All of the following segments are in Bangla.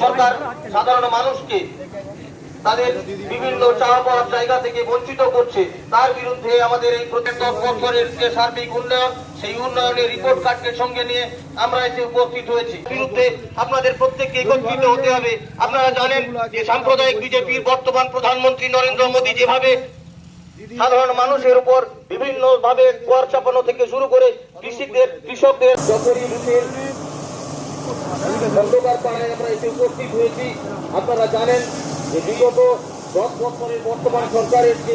সরকার সাধারণ মানুষকে তাদের বিভিন্ন চাওয়া জায়গা থেকে বঞ্চিত করছে। তার বিরুদ্ধে আমাদের এই প্রত্যেক বছরের যে সার্বিক উন্নয়ন, সেই উন্নয়নের রিপোর্ট কার্ডকে সঙ্গে নিয়ে আমরা এসে উপস্থিত হয়েছি। বিরুদ্ধে আপনাদের প্রত্যেককে একত্রিত হতে হবে। আপনারা জানেন যে সাম্প্রদায়িক বিজেপির বর্তমান প্রধানমন্ত্রী নরেন্দ্র মোদী যেভাবে সাধারণ মানুষের উপর বিভিন্ন ভাবে কর চাপানো থেকে শুরু করে কৃষিদের, কৃষকদের আমরা এসে উপস্থিত হয়েছি। আপনারা জানেন যে বিগত দশ বছরের বর্তমান সরকারের যে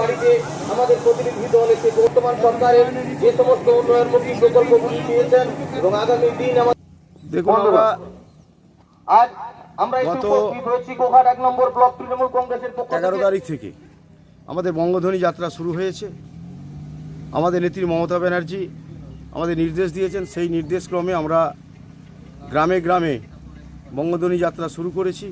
বাড়িতে আমাদের প্রতিনিধি দল এসে বর্তমান সরকারের যে সমস্ত উন্নয়নমুখী প্রকল্পগুলি পেয়েছেন এবং আগামী দিন আমাদের দেখুন আমরা আজ আমরা গত এক নম্বর ব্লক তৃণমূল কংগ্রেসের পক্ষ এগারো তারিখ থেকে আমাদের বঙ্গধ্বনি যাত্রা শুরু হয়েছে। আমাদের নেত্রী মমতা ব্যানার্জি আমাদের নির্দেশ দিয়েছেন সেই নির্দেশ ক্রমে আমরা গ্রামে গ্রামে বঙ্গধ্বনি যাত্রা শুরু করেছি।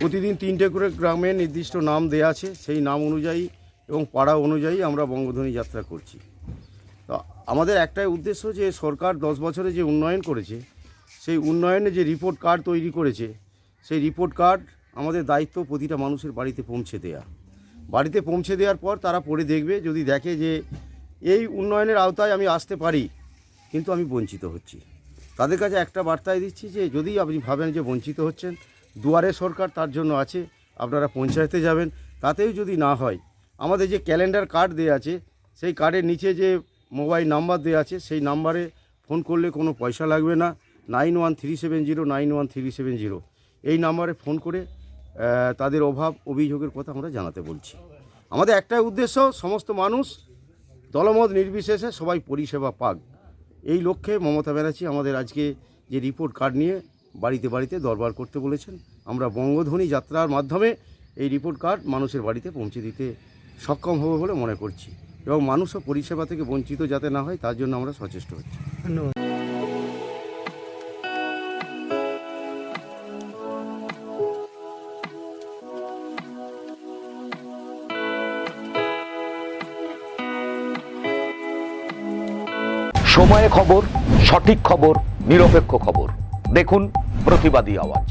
প্রতিদিন তিনটে করে গ্রামে নির্দিষ্ট নাম দেয়া আছে, সেই নাম অনুযায়ী এবং পাড়া অনুযায়ী আমরা বঙ্গধ্বনি যাত্রা করছি। তো আমাদের একটাই উদ্দেশ্য যে সরকার দশ বছরে যে উন্নয়ন করেছে, সেই উন্নয়নে যে রিপোর্ট কার্ড তৈরি করেছে, সেই রিপোর্ট কার্ড আমাদের দায়িত্ব প্রতিটা মানুষের বাড়িতে পৌঁছে দেয়া। বাড়িতে পৌঁছে দেওয়ার পর তারা পড়ে দেখবে, যদি দেখে যে এই উন্নয়নের আওতায় আমি আসতে পারি, কিন্তু আমি বঞ্চিত হচ্ছি। তাদের কাছে একটা বার্তায় দিচ্ছি যে যদি আপনি ভাবেন যে বঞ্চিত হচ্ছেন দুয়ারে সরকার তার জন্য আছে, আপনারা পঞ্চায়েতে যাবেন। তাতেও যদি না হয়, আমাদের যে ক্যালেন্ডার কার্ড দেওয়া আছে, সেই কার্ডের নিচে যে মোবাইল নাম্বার দেওয়া আছে, সেই নাম্বারে ফোন করলে কোনো পয়সা লাগবে না। Nine one three seven zero, nine one three seven zero. এই নাম্বারে ফোন করে তাদের অভাব, অভিযোগের কথা আমরা জানাতে বলছি। আমাদের একটাই উদ্দেশ্য, সমস্ত মানুষ দলমত নির্বিশেষে সবাই পরিষেবা পাক। এই লক্ষ্যে মমতা ব্যানার্জি আমাদের আজকে যে রিপোর্ট কার্ড নিয়ে বাড়িতে বাড়িতে দরবার করতে বলেছেন। আমরা বঙ্গধ্বনি যাত্রার মাধ্যমে এই রিপোর্ট কার্ড মানুষের বাড়িতে পৌঁছে দিতে সক্ষম হবে বলে মনে করছি এবং মানুষও পরিষেবা থেকে বঞ্চিত যাতে না হয় তার জন্য আমরা সচেষ্ট হচ্ছি। সময়ে খবর সঠিক খবর নিরপেক্ষ খবর। দেখুন প্রতিবাদী আওয়াজ।